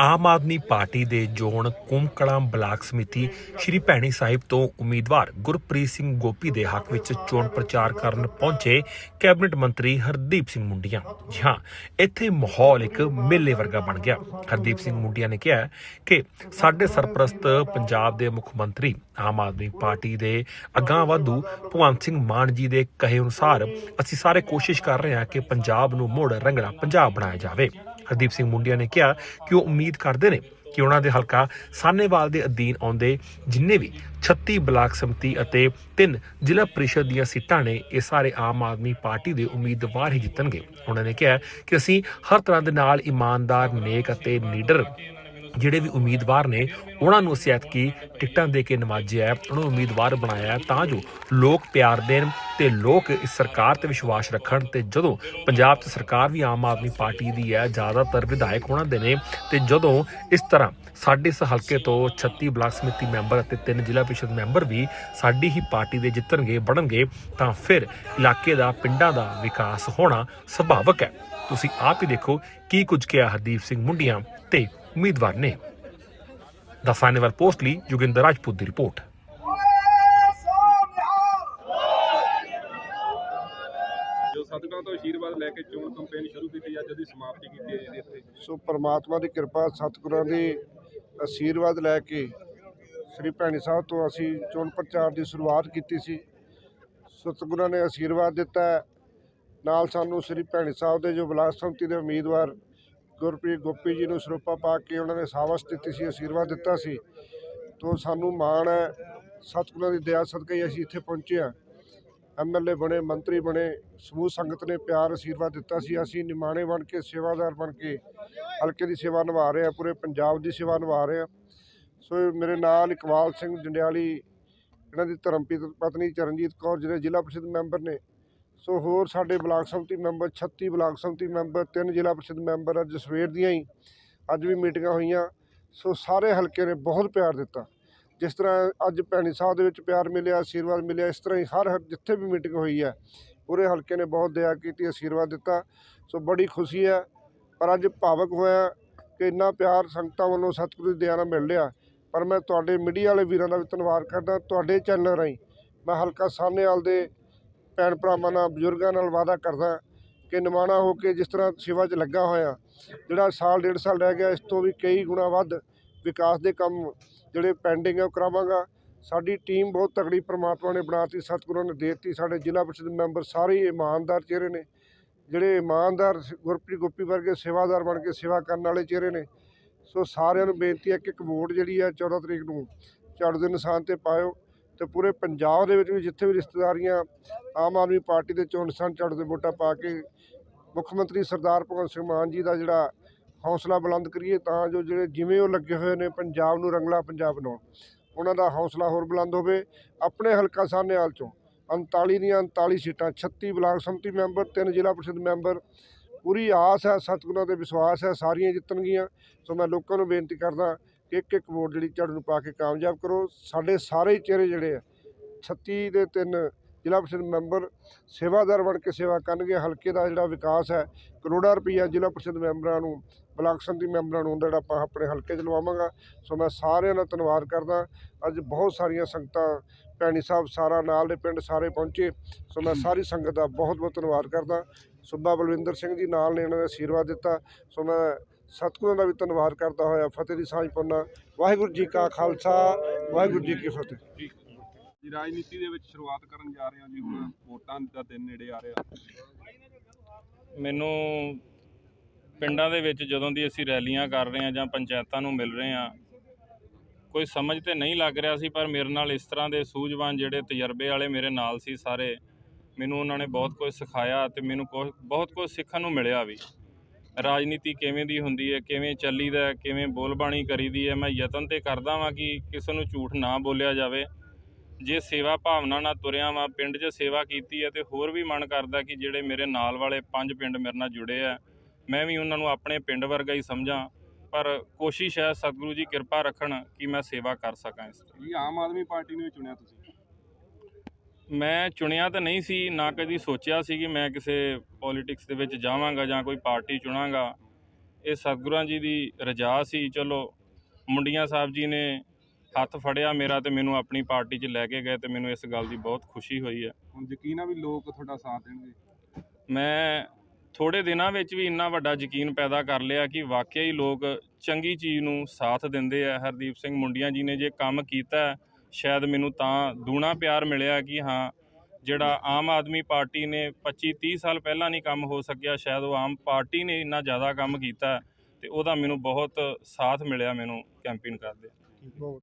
ਆਮ Aadmi party ਦੇ zone Kumkalan block ਸਮਿਤੀ ਸ਼੍ਰੀ ਭੈਣੀ ਸਾਹਿਬ ਤੋਂ ਉਮੀਦਵਾਰ ਗੁਰਪ੍ਰੀਤ ਸਿੰਘ ਗੋਪੀ ਦੇ ਹੱਕ ਵਿੱਚ ਚੋਣ ਪ੍ਰਚਾਰ ਕਰਨ ਪਹੁੰਚੇ ਕੈਬਨਿਟ ਮੰਤਰੀ ਹਰਦੀਪ ਸਿੰਘ ਮੁੰਡੀਆਂ। ਜੀ ਹਾਂ, ਇੱਥੇ ਮਾਹੌਲ ਇੱਕ ਮੇਲੇ ਵਰਗਾ ਬਣ ਗਿਆ। ਹਰਦੀਪ ਸਿੰਘ ਮੁੰਡੀਆਂ ਨੇ ਕਿਹਾ ਕਿ ਸਾਡੇ ਸਰਪ੍ਰਸਤ ਪੰਜਾਬ ਦੇ ਮੁੱਖ ਮੰਤਰੀ, ਆਮ ਆਦਮੀ ਪਾਰਟੀ ਦੇ ਅਗਾਂਹ ਵਾਧੂ ਭਗਵੰਤ ਸਿੰਘ ਮਾਨ ਜੀ ਦੇ ਕਹੇ ਅਨੁਸਾਰ ਅਸੀਂ ਸਾਰੇ ਕੋਸ਼ਿਸ਼ ਕਰ ਰਹੇ ਹਾਂ ਕਿ ਪੰਜਾਬ ਨੂੰ ਮੁੜ ਰੰਗਲਾ ਪੰਜਾਬ ਬਣਾਇਆ ਜਾਵੇ। ਹਰਦੀਪ ਸਿੰਘ ਮੁੰਡਿਆ ਨੇ ਕਿਹਾ ਕਿ ਉਹ ਉਮੀਦ ਕਰਦੇ ਨੇ ਕਿ ਉਹਨਾਂ ਦੇ ਹਲਕਾ ਸਾਨੇਵਾਲ ਦੇ ਅਧੀਨ ਆਉਂਦੇ ਜਿੰਨੇ ਵੀ 36 ਬਲਾਕ ਸਮਿਤੀ ਅਤੇ ਤਿੰਨ ਜ਼ਿਲ੍ਹਾ ਪ੍ਰੀਸ਼ਦ ਦੀਆਂ ਸੀਟਾਂ ਨੇ, ਇਹ ਸਾਰੇ ਆਮ ਆਦਮੀ ਪਾਰਟੀ ਦੇ ਉਮੀਦਵਾਰ ਹੀ ਜਿੱਤਣਗੇ। ਉਹਨਾਂ ਨੇ ਕਿਹਾ ਕਿ ਅਸੀਂ ਹਰ ਤਰ੍ਹਾਂ ਦੇ ਨਾਲ ਇਮਾਨਦਾਰ, ਨੇਕ ਅਤੇ ਲੀਡਰ ਜਿਹੜੇ ਵੀ ਉਮੀਦਵਾਰ ਨੇ, ਉਹਨਾਂ ਨੂੰ ਅਸੀਂ ਐਤਕੀ ਟਿਕਟਾਂ ਦੇ ਕੇ ਨਵਾਜਿਆ ਉਹਨਾਂ ਨੂੰ ਉਮੀਦਵਾਰ ਬਣਾਇਆ ਤਾਂ ਜੋ ਲੋਕ ਪਿਆਰ ਦੇਣ ਤੇ ਲੋਕ ਇਸ ਸਰਕਾਰ ਤੇ ਵਿਸ਼ਵਾਸ ਰੱਖਣ ਤੇ ਜਦੋਂ ਪੰਜਾਬ 'ਚ ਸਰਕਾਰ ਵੀ ਆਮ ਆਦਮੀ ਪਾਰਟੀ ਦੀ ਹੈ, ਜ਼ਿਆਦਾਤਰ ਵਿਧਾਇਕ ਉਹਨਾਂ ਦੇ ਨੇ ਤੇ ਜਦੋਂ ਇਸ ਤਰ੍ਹਾਂ ਸਾਡੇ ਇਸ ਹਲਕੇ ਤੋਂ 36 ਬਲਾਕ ਸਮਿਤੀ ਮੈਂਬਰ ਅਤੇ ਤਿੰਨ ਜ਼ਿਲ੍ਹਾ ਪ੍ਰੀਸ਼ਦ ਮੈਂਬਰ ਵੀ ਸਾਡੀ ਹੀ ਪਾਰਟੀ ਦੇ ਜਿੱਤਣਗੇ, ਬਣਨਗੇ, ਤਾਂ ਫਿਰ ਇਲਾਕੇ ਦਾ, ਪਿੰਡਾਂ ਦਾ ਵਿਕਾਸ ਹੋਣਾ ਸੁਭਾਵਕ ਹੈ। ਤੁਸੀਂ ਆਪ ਹੀ ਦੇਖੋ ਕੀ ਕੁਝ ਕਿਹਾ ਹਰਦੀਪ ਸਿੰਘ ਮੁੰਡੀਆਂ ਤੇ ਉਮੀਦਵਾਰ ਨੇ। ਦਾ ਸਾਨੇਵਾਲ ਪੋਸਟ ਲਈ ਜੋਗਿੰਦਰ ਰਾਜਪੂਤ ਦੀ ਰਿਪੋਰਟ ਜੋ ਸਦਕਾਂ ਤੋਂ ਆਸ਼ੀਰਵਾਦ ਲੈ ਕੇ ਚੋਣ ਕੰਪੇਨ ਸ਼ੁਰੂ ਕੀਤੀ ਅੱਜ ਉਹਦੀ ਸਮਾਪਤੀ ਕੀਤੀ ਹੈ ਇਹਦੇ ਇੱਥੇ। ਸੋ ਪਰਮਾਤਮਾ ਦੀ ਕਿਰਪਾ ਸਤਿਗੁਰਾਂ ਦੇ ਆਸ਼ੀਰਵਾਦ ਲੈ ਕੇ ਸ੍ਰੀ ਭੈਣੀ ਸਾਹਿਬ ਤੋਂ ਅਸੀਂ ਚੋਣ ਪ੍ਰਚਾਰ ਦੀ ਸ਼ੁਰੂਆਤ ਕੀਤੀ ਸੀ। ਸਤਿਗੁਰਾਂ ਨੇ ਆਸ਼ੀਰਵਾਦ ਦਿੱਤਾ। ਨਾਲ ਸਾਨੂੰ ਸ੍ਰੀ ਭੈਣੀ ਸਾਹਿਬ ਦੇ ਜੋ ਬਲਾਕ ਸੰਮਤੀ ਦੇ ਉਮੀਦਵਾਰ ਗੁਰਪ੍ਰੀਤ ਗੋਪੀ ਜੀ ਨੂੰ ਸਰੂਪਾ ਪਾ ਕੇ ਉਹਨਾਂ ਨੇ ਸਾਵਸ ਦਿੱਤੀ ਸੀ ਆਸ਼ੀਰਵਾਦ ਦਿੱਤਾ ਸੀ। ਤੋਂ ਸਾਨੂੰ ਮਾਣ ਹੈ, ਸਤਿਗੁਰਾਂ ਦੀ ਦਇਆ ਸਦਕਾ ਹੀ ਅਸੀਂ ਇੱਥੇ ਪਹੁੰਚੇ ਹਾਂ। ਐਮਐਲਏ ਬਣੇ, ਮੰਤਰੀ ਬਣੇ, ਸਮੂਹ ਸੰਗਤ ਨੇ ਪਿਆਰ ਆਸ਼ੀਰਵਾਦ ਦਿੱਤਾ ਸੀ। ਅਸੀਂ ਨਿਮਾਣੇ ਬਣ ਕੇ, ਸੇਵਾਦਾਰ ਬਣ ਕੇ ਹਲਕੇ ਦੀ ਸੇਵਾ ਨਿਭਾ ਰਹੇ ਆ ਪੂਰੇ ਪੰਜਾਬ ਦੀ ਸੇਵਾ ਨਿਭਾ ਰਹੇ ਆ ਸੋ ਮੇਰੇ ਨਾਲ ਇਕਬਾਲ ਸਿੰਘ ਜੰਡਿਆਲੀ, ਇਹਨਾਂ ਦੀ ਧਰਮਪੀਤ ਪਤਨੀ ਚਰਨਜੀਤ ਕੌਰ, ਜਿਹੜੇ ਜ਼ਿਲ੍ਹਾ ਪ੍ਰੀਸ਼ਦ ਮੈਂਬਰ ਨੇ ਸੋ ਹੋਰ ਸਾਡੇ ਬਲਾਕ ਸੰਮਤੀ ਮੈਂਬਰ 36 ਬਲਾਕ ਸੰਮਤੀ ਮੈਂਬਰ, ਤਿੰਨ ਜ਼ਿਲ੍ਹਾ ਪ੍ਰੀਸ਼ਦ ਮੈਂਬਰ ਅੱਜ ਸਵੇਰ ਦੀਆਂ ਹੀ ਅੱਜ ਵੀ ਮੀਟਿੰਗਾਂ ਹੋਈਆਂ। ਸੋ ਸਾਰੇ ਹਲਕੇ ਨੇ ਬਹੁਤ ਪਿਆਰ ਦਿੱਤਾ। ਜਿਸ ਤਰ੍ਹਾਂ ਅੱਜ ਭੈਣੀ ਸਾਹਿਬ ਦੇ ਵਿੱਚ ਪਿਆਰ ਮਿਲਿਆ, ਆਸ਼ੀਰਵਾਦ ਮਿਲਿਆ, ਇਸ ਤਰ੍ਹਾਂ ਹੀ ਹਰ ਹਰ ਜਿੱਥੇ ਵੀ ਮੀਟਿੰਗ ਹੋਈ ਹੈ, ਪੂਰੇ ਹਲਕੇ ਨੇ ਬਹੁਤ ਦਇਆ ਕੀਤੀ, ਆਸ਼ੀਰਵਾਦ ਦਿੱਤਾ। ਸੋ ਬੜੀ ਖੁਸ਼ੀ ਹੈ, ਪਰ ਅੱਜ ਭਾਵਕ ਹੋਇਆ ਕਿ ਇੰਨਾ ਪਿਆਰ ਸੰਗਤਾਂ ਵੱਲੋਂ ਸਤਿਗੁਰੂ ਦੀ ਦਇਆ ਨਾਲ ਮਿਲ ਰਿਹਾ। ਪਰ ਮੈਂ ਤੁਹਾਡੇ ਮੀਡੀਆ ਵਾਲੇ ਵੀਰਾਂ ਦਾ ਵੀ ਧੰਨਵਾਦ ਕਰਦਾ, ਤੁਹਾਡੇ ਚੈਨਲ ਰਾਹੀਂ ਮੈਂ ਹਲਕਾ ਸਾਹਨੇਵਾਲ ਦੇ ਭੈਣ ਭਰਾਵਾਂ ਨਾਲ, ਬਜ਼ੁਰਗਾਂ ਨਾਲ ਵਾਅਦਾ ਕਰਦਾ ਕਿ ਨਿਮਾਣਾ ਹੋ ਕੇ ਜਿਸ ਤਰ੍ਹਾਂ ਸੇਵਾ 'ਚ ਲੱਗਾ ਹੋਇਆ, ਜਿਹੜਾ ਸਾਲ, ਡੇਢ ਸਾਲ ਰਹਿ ਗਿਆ, ਇਸ ਤੋਂ ਵੀ ਕਈ ਗੁਣਾ ਵੱਧ ਵਿਕਾਸ ਦੇ ਕੰਮ ਜਿਹੜੇ ਪੈਂਡਿੰਗ ਹੈ ਉਹ ਕਰਾਵਾਂਗਾ। ਸਾਡੀ ਟੀਮ ਬਹੁਤ ਤਗੜੀ ਪ੍ਰਮਾਤਮਾ ਨੇ ਬਣਾਤੀ ਸਤਿਗੁਰਾਂ ਨੇ ਦੇ ਦਿੱਤੀ, ਸਾਡੇ ਜ਼ਿਲ੍ਹਾ ਪਰਿਸ਼ਦ ਮੈਂਬਰ ਸਾਰੇ ਹੀ ਇਮਾਨਦਾਰ ਚਿਹਰੇ ਨੇ, ਜਿਹੜੇ ਇਮਾਨਦਾਰ ਸ- ਗੁਰਪ੍ਰੀਤ ਗੋਪੀ ਵਰਗੇ ਸੇਵਾਦਾਰ ਬਣ ਕੇ ਸੇਵਾ ਕਰਨ ਵਾਲੇ ਚਿਹਰੇ ਨੇ। ਸੋ ਸਾਰਿਆਂ ਨੂੰ ਬੇਨਤੀ ਹੈ ਕਿ ਇੱਕ ਵੋਟ ਜਿਹੜੀ ਹੈ 14 ਤਰੀਕ ਨੂੰ ਝਾੜੂ ਨਿਸ਼ਾਨ ਤੇ ਪਾਇਓ। ਤੇ ਪੂਰੇ ਪੰਜਾਬ ਦੇ ਵਿੱਚ ਵੀ ਜਿੱਥੇ ਵੀ ਰਿਸ਼ਤੇਦਾਰੀਆਂ ਆਮ ਆਦਮੀ ਪਾਰਟੀ ਦੇ ਚੋਣ ਨਿਸ਼ਾਨ ਝਾੜੂ ਦੇ ਵੋਟਾਂ ਪਾ ਕੇ ਮੁੱਖ ਮੰਤਰੀ ਸਰਦਾਰ ਭਗਵੰਤ ਸਿੰਘ ਮਾਨ ਜੀ ਦਾ ਜਿਹੜਾ ਹੌਸਲਾ ਬੁਲੰਦ ਕਰੀਏ ਤਾਂ ਜੋ ਜਿਹੜੇ ਜਿਵੇਂ ਉਹ ਲੱਗੇ ਹੋਏ ਨੇ ਪੰਜਾਬ ਨੂੰ ਰੰਗਲਾ ਪੰਜਾਬ ਬਣਾਉਣ, ਉਹਨਾਂ ਦਾ ਹੌਸਲਾ ਹੋਰ ਬੁਲੰਦ ਹੋਵੇ। ਆਪਣੇ ਹਲਕਾ ਸਾਹਨੇਵਾਲ ਚੋਂ 39 ਦੀਆਂ 39 ਸੀਟਾਂ 36 ਬਲਾਕ ਸੰਮਤੀ ਮੈਂਬਰ, ਤਿੰਨ ਜ਼ਿਲ੍ਹਾ ਪ੍ਰੀਸ਼ਦ ਮੈਂਬਰ। ਪੂਰੀ ਆਸ ਹੈ, ਸਤਿਗੁਰਾਂ ਤੇ ਵਿਸ਼ਵਾਸ ਹੈ, ਸਾਰੀਆਂ ਜਿੱਤਣਗੀਆਂ। ਸੋ ਮੈਂ ਲੋਕਾਂ ਨੂੰ ਬੇਨਤੀ ਕਰਦਾ ਇੱਕ ਇੱਕ ਵੋਟ ਜਿਹੜੀ ਝਾੜੂ ਨੂੰ ਪਾ ਕੇ ਕਾਮਯਾਬ ਕਰੋ। ਸਾਡੇ ਸਾਰੇ ਚਿਹਰੇ ਜਿਹੜੇ ਆ 36 ਦੇ ਤਿੰਨ ਜ਼ਿਲ੍ਹਾ ਪ੍ਰੀਸ਼ਦ ਮੈਂਬਰ ਸੇਵਾਦਾਰ ਬਣ ਕੇ ਸੇਵਾ ਕਰਨਗੇ। ਹਲਕੇ ਦਾ ਜਿਹੜਾ ਵਿਕਾਸ ਹੈ, ਕਰੋੜਾਂ ਰੁਪਈਆ ਜ਼ਿਲ੍ਹਾ ਪ੍ਰੀਸ਼ਦ ਮੈਂਬਰਾਂ ਨੂੰ, ਬਲਾਕ ਸੰਮਤੀ ਮੈਂਬਰਾਂ ਨੂੰ ਜਿਹੜਾ ਆਪਾਂ ਆਪਣੇ ਹਲਕੇ 'ਚ ਲਵਾਵਾਂਗਾ। ਸੋ ਮੈਂ ਸਾਰਿਆਂ ਦਾ ਧੰਨਵਾਦ ਕਰਦਾ। ਅੱਜ ਬਹੁਤ ਸਾਰੀਆਂ ਸੰਗਤਾਂ, ਭੈਣੀ ਸਾਹਿਬ ਸਾਰਾ ਨਾਲ ਦੇ ਪਿੰਡ ਸਾਰੇ ਪਹੁੰਚੇ। ਸੋ ਮੈਂ ਸਾਰੀ ਸੰਗਤ ਦਾ ਬਹੁਤ ਬਹੁਤ ਧੰਨਵਾਦ ਕਰਦਾ। ਸੁੱਬਾ ਬਲਵਿੰਦਰ ਸਿੰਘ ਜੀ ਨਾਲ ਨੇ ਇਹਨਾਂ ਨੇ ਆਸ਼ੀਰਵਾਦ ਦਿੱਤਾ। ਸੋ ਮੈਂ ਸਤਿਗੁਰਾਂ ਦਾ ਵੀ ਧੰਨਵਾਦ ਕਰਦਾ ਹੋਇਆ ਫਤਿਹ ਦੀ ਸਾਂਝ ਪਾਉਂਦਾ। ਵਾਹਿਗੁਰੂ ਜੀ ਕਾ ਖਾਲਸਾ ਵਾਹਿਗੁਰੂ ਜੀ ਕੀ ਫਤਿਹ। ਜੀ ਰਾਜਨੀਤੀ ਦੇ ਵਿੱਚ ਸ਼ੁਰੂਆਤ ਕਰਨ ਜਾ ਰਹੇ ਹਾਂ ਜੀ ਹੁਣ ਵੋਟਾਂ ਦਾ ਦਿਨ ਨੇੜੇ ਆ ਰਿਹਾ। ਮੈਨੂੰ ਪਿੰਡਾਂ ਦੇ ਵਿੱਚ ਜਦੋਂ ਦੀ ਅਸੀਂ ਰੈਲੀਆਂ ਕਰ ਰਹੇ ਹਾਂ ਜਾਂ ਪੰਚਾਇਤਾਂ ਨੂੰ ਮਿਲ ਰਹੇ ਹਾਂ ਕੋਈ ਸਮਝ ਤੇ ਨਹੀਂ ਲੱਗ ਰਿਹਾ ਸੀ ਪਰ ਮੇਰੇ ਨਾਲ ਇਸ ਤਰ੍ਹਾਂ ਦੇ ਸੂਝਵਾਨ ਜਿਹੜੇ ਤਜਰਬੇ ਵਾਲੇ ਮੇਰੇ ਨਾਲ ਸੀ ਸਾਰੇ ਮੈਨੂੰ ਉਹਨਾਂ ਨੇ ਬਹੁਤ ਕੁਝ ਸਿਖਾਇਆ ਤੇ ਮੈਨੂੰ ਕੁਛ ਬਹੁਤ ਕੁਝ ਸਿੱਖਣ ਨੂੰ ਮਿਲਿਆ ਵੀ। ਰਾਜਨੀਤੀ ਕਿਵੇਂ ਦੀ ਹੁੰਦੀ ਹੈ ਕਿਵੇਂ ਚੱਲੀਦਾ ਹੈ, ਕਿਵੇਂ ਬੋਲਬਾਣੀ ਕਰੀਦੀ ਹੈ ਮੈਂ ਯਤਨ ਤੇ ਕਰਦਾ ਵਾਂ ਕਿ ਕਿਸੇ ਨੂੰ ਝੂਠ ਨਾ ਬੋਲਿਆ ਜਾਵੇ। ਜੇ ਸੇਵਾ ਭਾਵਨਾ ਨਾਲ ਤੁਰਿਆ ਵਾਂ ਪਿੰਡ 'ਚ ਸੇਵਾ ਕੀਤੀ ਹੈ ਤੇ ਹੋਰ ਵੀ ਮਨ ਕਰਦਾ ਕਿ ਜਿਹੜੇ ਮੇਰੇ ਨਾਲ ਵਾਲੇ ਪੰਜ ਪਿੰਡ ਮੇਰੇ ਨਾਲ ਜੁੜੇ ਆ ਮੈਂ ਵੀ ਉਹਨਾਂ ਨੂੰ ਆਪਣੇ ਪਿੰਡ ਵਰਗਾ ਹੀ ਸਮਝਾਂ। ਪਰ ਕੋਸ਼ਿਸ਼ ਹੈ ਸਤਿਗੁਰੂ ਜੀ ਕਿਰਪਾ ਰੱਖਣ ਕਿ ਮੈਂ ਸੇਵਾ ਕਰ ਸਕਾਂ ਇਸ ਤੋਂ। ਜੀ ਆਮ ਆਦਮੀ ਪਾਰਟੀ ਨੂੰ ਹੀ ਚੁਣਿਆ ਤੁਸੀਂ। ਮੈਂ ਚੁਣਿਆ ਤਾਂ ਨਹੀਂ ਸੀ ਨਾ ਕਦੀ ਸੋਚਿਆ ਸੀ ਕਿ ਮੈਂ ਕਿਸੇ ਪੋਲਿਟਿਕਸ ਦੇ ਵਿੱਚ ਜਾਵਾਂਗਾ ਜਾਂ ਕੋਈ ਪਾਰਟੀ ਚੁਣਾਂਗਾ। ਇਹ ਸਤਿਗੁਰਾਂ ਜੀ ਦੀ ਰਜਾ ਸੀ। ਚਲੋ ਮੁੰਡੀਆਂ ਸਾਹਿਬ ਜੀ ਨੇ ਹੱਥ ਫੜਿਆ ਮੇਰਾ ਤੇ ਮੈਨੂੰ ਆਪਣੀ ਪਾਰਟੀ 'ਚ ਲੈ ਕੇ ਗਏ ਤੇ ਮੈਨੂੰ ਇਸ ਗੱਲ ਦੀ ਬਹੁਤ ਖੁਸ਼ੀ ਹੋਈ ਹੈ। ਹੁਣ ਯਕੀਨ ਆ ਵੀ ਲੋਕ ਤੁਹਾਡਾ ਸਾਥ ਦੇਣਗੇ? ਮੈਂ ਥੋੜੇ ਦਿਨਾਂ ਵਿੱਚ ਵੀ ਇੰਨਾ ਵੱਡਾ ਯਕੀਨ ਪੈਦਾ ਕਰ ਲਿਆ ਕਿ ਵਾਕਿਆ ਹੀ ਲੋਕ ਚੰਗੀ ਚੀਜ਼ ਨੂੰ ਸਾਥ ਦਿੰਦੇ ਆ। ਹਰਦੀਪ ਸਿੰਘ ਮੁੰਡੀਆਂ ਜੀ ਨੇ ਜੇ ਕੰਮ ਕੀਤਾ ਸ਼ਾਇਦ ਮੈਨੂੰ ਤਾਂ ਦੂਣਾ ਪਿਆਰ ਮਿਲਿਆ ਕਿ ਹਾਂ, ਜਿਹੜਾ ਆਮ ਆਦਮੀ ਪਾਰਟੀ ਨੇ 25 30 ਸਾਲ ਪਹਿਲਾਂ ਨਹੀਂ ਕੰਮ ਹੋ ਸਕਿਆ, ਸ਼ਾਇਦ ਉਹ ਆਮ ਪਾਰਟੀ ਨੇ ਇੰਨਾ ਜ਼ਿਆਦਾ ਕੰਮ ਕੀਤਾ ਹੈ ਤੇ ਉਹਦਾ ਮੈਨੂੰ ਬਹੁਤ ਸਾਥ ਮਿਲਿਆ ਮੈਨੂੰ ਕੈਂਪੇਨ ਕਰਦੇ।